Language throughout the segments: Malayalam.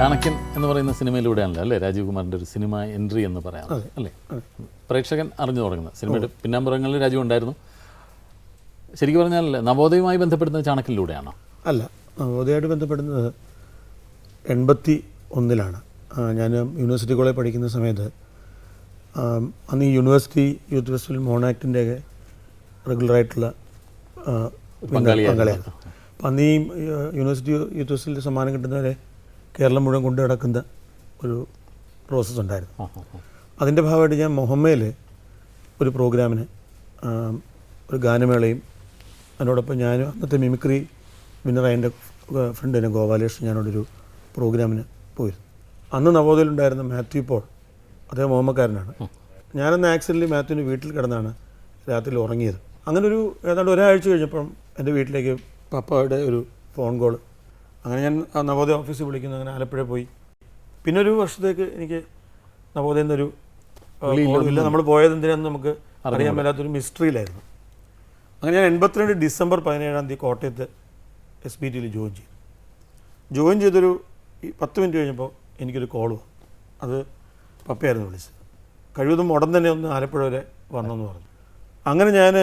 ചാണക്യൻ എന്ന് പറയുന്ന സിനിമയിലൂടെയാണല്ലോ അല്ലേ? രാജീവ് കുമാറിന്റെ ഒരു സിനിമ എൻട്രി എന്ന് പറയാം. അല്ലേ? പ്രേക്ഷകൻ അറിഞ്ഞു തുടങ്ങുന്നത്. സിനിമയുടെ പിന്നാമ്പുറങ്ങളിൽ രാജീവ് ഉണ്ടായിരുന്നു. ശരിക്കും പറഞ്ഞാൽ നവോദയവുമായി ബന്ധപ്പെടുന്നത് ചാണക്യനിലൂടെയാണോ? അല്ല നവോദയമായിട്ട് ബന്ധപ്പെടുന്നത് എൺപത്തി ഒന്നിലാണ് ഞാൻ യൂണിവേഴ്സിറ്റി കോളേജ് പഠിക്കുന്ന സമയത്ത് അന്ന് ഈ യൂണിവേഴ്സിറ്റി യൂത്ത് ഫെസ്റ്റിവൽ മോണാക്ടിന്റെയൊക്കെ റെഗുലറായിട്ടുള്ള പങ്കാളിയാണ് അപ്പം അന്ന് ഈ യൂണിവേഴ്സിറ്റി യൂത്ത് ഫെസ്റ്റിവലിന്റെ സമ്മാനം കിട്ടുന്നവരെ കേരളം മുഴുവൻ കൊണ്ടു നടക്കുന്ന ഒരു പ്രോസസ്സ് ഉണ്ടായിരുന്നു. അതിന്റെ ഭാഗമായിട്ട് ഞാൻ മൊഹമ്മയിൽ ഒരു പ്രോഗ്രാമിന് ഒരു ഗാനമേളയും അതിനോടൊപ്പം ഞാൻ അന്നത്തെ മിമിക്രി വിന്നറായ എന്റെ ഫ്രണ്ട് തന്നെ ഗോപാലകൃഷ്ണൻ ഞാനോടൊരു പ്രോഗ്രാമിന് പോയിരുന്നു. അന്ന് നവോദയിലുണ്ടായിരുന്ന മാത്യു പോൾ അദ്ദേഹം മുഹമ്മക്കാരനാണ് ഞാനന്ന് ആക്സിഡന്റ് മാത്യുവിന്റെ വീട്ടിൽ കിടന്നാണ് രാത്രിയിൽ ഉറങ്ങിയത്. അങ്ങനെ ഒരു ഏതാണ്ട് ഒരാഴ്ച കഴിഞ്ഞപ്പം എന്റെ വീട്ടിലേക്ക് പപ്പയുടെ ഒരു ഫോൺ കോൾ അങ്ങനെ ഞാൻ നവോദയ ഓഫീസിൽ വിളിക്കുന്നു അങ്ങനെ ആലപ്പുഴ പോയി. പിന്നെ ഒരു വർഷത്തേക്ക് എനിക്ക് നവോദയ എന്നൊരു ഇല്ല. നമ്മൾ പോയത് എന്തിനാന്ന് നമുക്ക് അറിയാൻ മേലാത്തൊരു മിസ്റ്ററിയിലായിരുന്നു അങ്ങനെ ഞാൻ എൺപത്തിരണ്ട് ഡിസംബർ പതിനേഴാം തീയതി കോട്ടയത്ത് എസ് ബി ടിയിൽ ജോയിൻ ചെയ്തു. ജോയിൻ ചെയ്തൊരു പത്ത് മിനിറ്റ് കഴിഞ്ഞപ്പോൾ എനിക്കൊരു കോൾ വന്നു. അത് പപ്പയായിരുന്നു വിളിച്ചത്. കഴിവതും ഉടൻ തന്നെ ഒന്ന് ആലപ്പുഴ വരെ വന്നെന്ന് പറഞ്ഞു. അങ്ങനെ ഞാൻ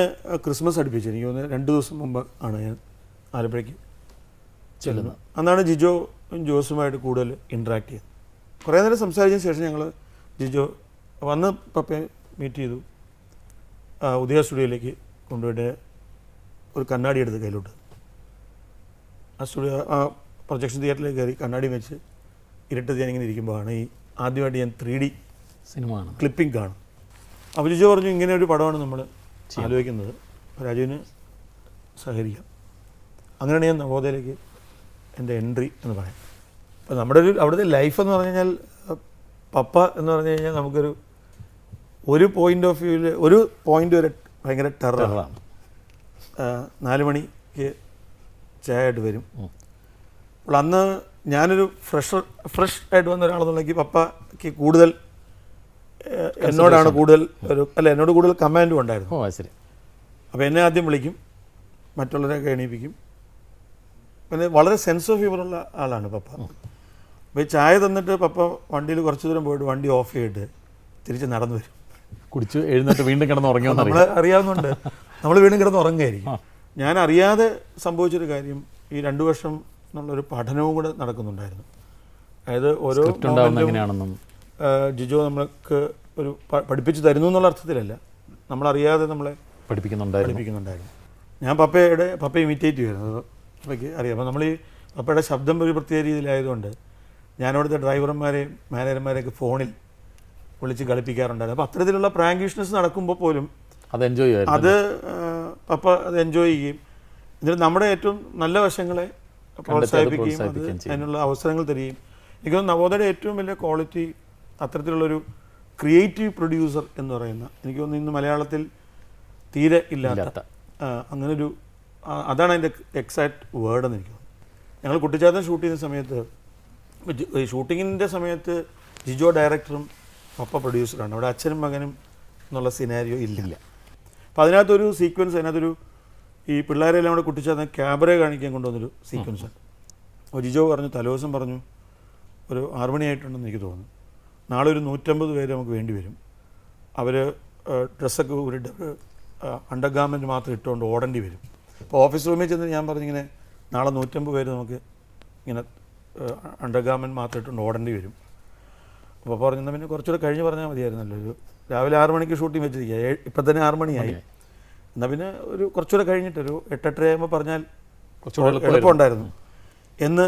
ക്രിസ്മസ് അടുപ്പിച്ചു. എനിക്ക് തോന്നുന്നു രണ്ട് ദിവസം മുമ്പ് ആണ് ഞാൻ ആലപ്പുഴയ്ക്ക് ചെല്ലുന്നത് അന്നാണ് ജിജോ ജോസുമായിട്ട് കൂടുതൽ ഇൻട്രാക്ട് ചെയ്തത്. കുറേ നേരം സംസാരിച്ചതിന് ശേഷം ഞങ്ങൾ ജിജോ വന്ന് പപ്പയെ മീറ്റ് ചെയ്തു. ഉദയ സ്റ്റുഡിയോയിലേക്ക് കൊണ്ടുപോയിട്ട് ഒരു കണ്ണാടി എടുത്ത് കയ്യിലോട്ട്. ആ സ്റ്റുഡിയോ ആ പ്രൊജക്ഷൻ തിയേറ്ററിലേക്ക് കയറി കണ്ണാടി വെച്ച് ഇരുട്ടത്ത് ഞാനിങ്ങനെ ഇരിക്കുമ്പോഴാണ് ഈ ആദ്യമായിട്ട് ഞാൻ ത്രീ ഡി സിനിമ ക്ലിപ്പിംഗ് കാണും അപ്പോൾ ജിജോ പറഞ്ഞു ഇങ്ങനെ ഒരു പടമാണ് നമ്മൾ ആലോചിക്കുന്നത്. രാജുവിന് സഹകരിക്കാം. അങ്ങനെയാണ് ഞാൻ നവോദയയിലേക്ക് എന്റെ എൻട്രി എന്ന് പറയാം. അപ്പോൾ നമ്മുടെ ഒരു അവിടുത്തെ ലൈഫ് എന്ന് പറഞ്ഞു കഴിഞ്ഞാൽ പപ്പ എന്ന് പറഞ്ഞു കഴിഞ്ഞാൽ നമുക്കൊരു ഒരു പോയിന്റ് ഓഫ് വ്യൂവിൽ ഒരു പോയിന്റ് വരെ ഭയങ്കര ടെററാണ്. നാല് മണിക്ക് ചായയായിട്ട് വരും. അപ്പോൾ അന്ന് ഞാനൊരു ഫ്രഷർ ഫ്രഷ് ആയിട്ട് വന്ന ഒരാളെന്നുണ്ടെങ്കിൽ പപ്പയ്ക്ക് കൂടുതൽ എന്നോടാണ് കൂടുതൽ ഒരു അല്ല എന്നോട് കൂടുതൽ കമാൻഡും ഉണ്ടായിരുന്നു. അപ്പോൾ എന്നെ ആദ്യം വിളിക്കും. മറ്റുള്ളവരെ എണീപ്പിക്കും. പിന്നെ വളരെ സെൻസ് ഓഫ് ഹ്യൂമറുള്ള ആളാണ് പപ്പ. അപ്പോൾ ഈ ചായ തന്നിട്ട് പപ്പ വണ്ടിയിൽ കുറച്ച് ദൂരം പോയിട്ട് വണ്ടി ഓഫ് ചെയ്തിട്ട് തിരിച്ച് നടന്നു വരും. കുടിച്ച് എഴുന്നേറ്റ് വീണ്ടും കിടന്ന് ഉറങ്ങി നമ്മൾ അറിയാവുന്നുണ്ട്. നമ്മൾ വീണ്ടും കിടന്ന് ഉറങ്ങുകയായിരിക്കും ഞാൻ അറിയാതെ സംഭവിച്ചൊരു കാര്യം ഈ രണ്ടു വർഷം എന്നുള്ളൊരു പഠനവും കൂടെ നടക്കുന്നുണ്ടായിരുന്നു. അതായത് ഓരോ ജിജോ നമ്മൾക്ക് ഒരു പഠിപ്പിച്ചു തരുന്നു എന്നുള്ള അർത്ഥത്തിലല്ല. നമ്മളറിയാതെ നമ്മളെ പഠിപ്പിക്കുന്നുണ്ടായിരുന്നു. പഠിപ്പിക്കുന്നുണ്ടായിരുന്നു. ഞാൻ പപ്പയുടെ പപ്പ ഇമിറ്റേറ്റ് ചെയ്യുമായിരുന്നു. അത് പപ്പയ്ക്ക് അറിയാം. അപ്പോൾ നമ്മൾ ഈ പപ്പയുടെ ശബ്ദം ഒരു പ്രത്യേക രീതിയിലായതുകൊണ്ട് ഞാനവിടുത്തെ ഡ്രൈവർമാരെയും മാനേജർമാരെയൊക്കെ ഫോണിൽ വിളിച്ച് കളിപ്പിക്കാറുണ്ടായിരുന്നു. അപ്പോൾ അത്തരത്തിലുള്ള പ്രാങ്കീഷ്നസ് നടക്കുമ്പോൾ പോലും അത് എൻജോയ് അത് പപ്പ അത് എൻജോയ് ചെയ്യുകയും എന്നിട്ട് നമ്മുടെ ഏറ്റവും നല്ല വശങ്ങളെ പ്രോത്സാഹിപ്പിക്കുകയും അത് അതിനുള്ള അവസരങ്ങൾ തരികയും. എനിക്ക് നവോദയുടെ ഏറ്റവും വലിയ ക്വാളിറ്റി അത്തരത്തിലുള്ളൊരു ക്രിയേറ്റീവ് പ്രൊഡ്യൂസർ എന്ന് പറയുന്ന എനിക്ക് തോന്നുന്നു ഇന്ന് മലയാളത്തിൽ തീരെ ഇല്ലാത്ത അങ്ങനൊരു അതാണ് അതിന്റെ എക്സാക്ട് വേർഡ് എന്ന് എനിക്ക് തോന്നുന്നു ഞങ്ങൾ കുട്ടിച്ചാത്തൻ ഷൂട്ട് ചെയ്യുന്ന സമയത്ത് ഷൂട്ടിങ്ങിന്റെ സമയത്ത് ജിജോ ഡയറക്ടറും പപ്പ പ്രൊഡ്യൂസറാണ് അവിടെ അച്ഛനും മകനും എന്നുള്ള സിനാരിയോ ഇല്ലില്ല. അപ്പോൾ അതിനകത്തൊരു സീക്വൻസ് അതിനകത്തൊരു ഈ പിള്ളേരെല്ലാം കൂടെ കുട്ടിച്ചാത്തൻ ക്യാബറെ കാണിക്കാൻ കൊണ്ടുവന്നൊരു സീക്വൻസ് അപ്പോൾ ജിജോ പറഞ്ഞു തലേദിവസം പറഞ്ഞു ഒരു ആറ് മണിയായിട്ടുണ്ടെന്ന് എനിക്ക് തോന്നുന്നു. നാളെ ഒരു നൂറ്റമ്പത് പേര് നമുക്ക് വേണ്ടി വരും. അവർ ഡ്രസ്സൊക്കെ ഒരു അണ്ടർ ഗാർമെന്റ് മാത്രം ഇട്ടുകൊണ്ട് ഓടേണ്ടി വരും. അപ്പോൾ ഓഫീസ് റൂമിൽ ചെന്ന് ഞാൻ പറഞ്ഞിങ്ങനെ നാളെ നൂറ്റമ്പത് പേര് നമുക്ക് ഇങ്ങനെ അണ്ടർ ഗാർമെന്റ് മാത്രം ഇട്ടുകൊണ്ട് ഓടേണ്ടി വരും. അപ്പോൾ പറഞ്ഞാൽ പിന്നെ കുറച്ചുകൂടെ കഴിഞ്ഞ് പറഞ്ഞാൽ മതിയായിരുന്നല്ലോ. ഒരു രാവിലെ ആറ് മണിക്ക് ഷൂട്ടിംഗ് വെച്ചിരിക്കുക. ഇപ്പം തന്നെ ആറ് മണിയായി. എന്നാൽ പിന്നെ ഒരു കുറച്ചുകൂടെ കഴിഞ്ഞിട്ട് ഒരു എട്ടെട്ടര ആകുമ്പോൾ പറഞ്ഞാൽ കുറച്ചുകൂടെ എളുപ്പമുണ്ടായിരുന്നു. എന്ന്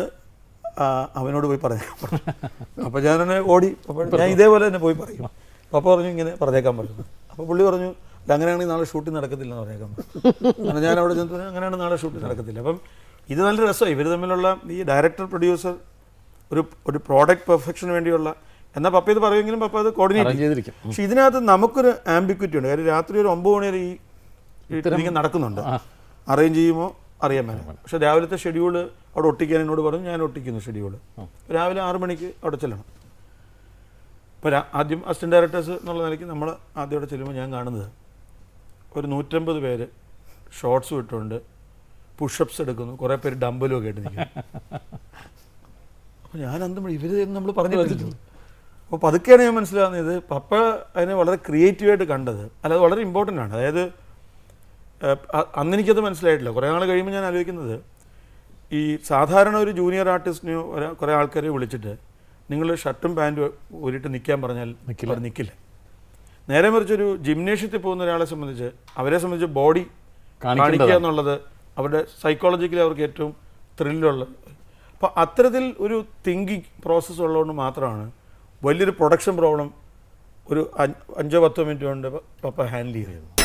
അവനോട് പോയി പറഞ്ഞു. അപ്പോൾ ഞാൻ ഓടി അപ്പോൾ ഞാൻ ഇതേപോലെ തന്നെ പോയി പറയും. അപ്പോൾ പറഞ്ഞു ഇങ്ങനെ പറഞ്ഞേക്കാൻ പറ്റുന്നു അപ്പോൾ പുള്ളി പറഞ്ഞു "ഇല്ല, അങ്ങനെയാണെങ്കിൽ നാളെ ഷൂട്ടിംഗ് നടക്കത്തില്ല എന്ന് പറഞ്ഞേക്കാം പറഞ്ഞു അങ്ങനെ ഞാൻ അവിടെ ചെന്ന് അങ്ങനെയാണ് നാളെ ഷൂട്ടിംഗ് നടക്കത്തില്ല. അപ്പം ഇത് നല്ല രസമായി ഇവർ തമ്മിലുള്ള ഈ ഡയറക്ടർ പ്രൊഡ്യൂസർ ഒരു ഒരു പ്രോഡക്റ്റ് പെർഫെക്ഷന് വേണ്ടിയുള്ള എന്നാൽ പപ്പ ഇത് പറയുമെങ്കിലും പപ്പ അത് കോർഡിനേറ്റ് ചെയ്തിരിക്കും. പക്ഷെ ഇതിനകത്ത് നമുക്കൊരു ആംബിക്വിറ്റി ഉണ്ട്. കാര്യം രാത്രി ഒരു ഒമ്പത് മണി വരെ ഈ ഇതിങ്ങനെ നടക്കുന്നുണ്ട്. അറേഞ്ച് ചെയ്യുമോ? അറിയാൻ മേല. പക്ഷെ രാവിലത്തെ ഷെഡ്യൂൾ അവിടെ ഒട്ടിക്കാൻ എന്നോട് പറഞ്ഞു ഞാൻ ഒട്ടിക്കുന്നു ഷെഡ്യൂൾ രാവിലെ ആറ് മണിക്ക് അവിടെ ചെല്ലണം. ഇപ്പോൾ ആദ്യം അസിസ്റ്റന്റ് ഡയറക്ടേഴ്സ് എന്നുള്ള നിലയ്ക്ക് നമ്മൾ ആദ്യം അവിടെ ചെല്ലുമ്പോൾ ഞാൻ കാണുന്നത് ഒരു നൂറ്റമ്പത് പേര് ഷോർട്സ് ഇട്ടുകൊണ്ട് പുഷപ്സ് എടുക്കുന്നു കുറേ പേര് ഡമ്പലും ഒക്കെ ഇട്ട് നിൽക്കുന്നു. അപ്പോൾ ഞാൻ അന്ന് ഇവർ നമ്മൾ പറഞ്ഞു വെച്ചിട്ടുണ്ട് അപ്പോൾ പതുക്കെയാണ് ഞാൻ മനസ്സിലാകുന്നത് പപ്പ അതിനെ വളരെ ക്രിയേറ്റീവായിട്ട് കണ്ടത്. അല്ല അത് വളരെ ഇമ്പോർട്ടന്റ് ആണ്. അതായത് അന്ന് എനിക്കത് മനസ്സിലായിട്ടില്ല. കുറേ നാൾ കഴിയുമ്പോൾ ഞാൻ ആലോചിക്കുന്നത് ഈ സാധാരണ ഒരു ജൂനിയർ ആർട്ടിസ്റ്റിനെയോ കുറേ ആൾക്കാരെ വിളിച്ചിട്ട് നിങ്ങൾ ഷർട്ടും പാന്റും ഊരിട്ട് നിൽക്കാൻ പറഞ്ഞാൽ നിൽക്കില്ല. നിൽക്കില്ല നേരെ മറിച്ച് ഒരു ജിംനേഷ്യത്തിൽ പോകുന്ന ഒരാളെ സംബന്ധിച്ച് അവരെ സംബന്ധിച്ച് ബോഡി കാണിക്കുക എന്നുള്ളത് അവരുടെ സൈക്കോളജിക്കലി അവർക്ക് ഏറ്റവും ത്രില്ലുള്ള അപ്പോൾ അത്തരത്തിൽ ഒരു തിങ്കിങ് പ്രോസസ്സ് ഉള്ളതുകൊണ്ട് മാത്രമാണ് വലിയൊരു പ്രൊഡക്ഷൻ പ്രോബ്ലം ഒരു അഞ്ചോ പത്തോ മിനിറ്റ് കൊണ്ട് പപ്പ ഹാൻഡിൽ ചെയ്തത്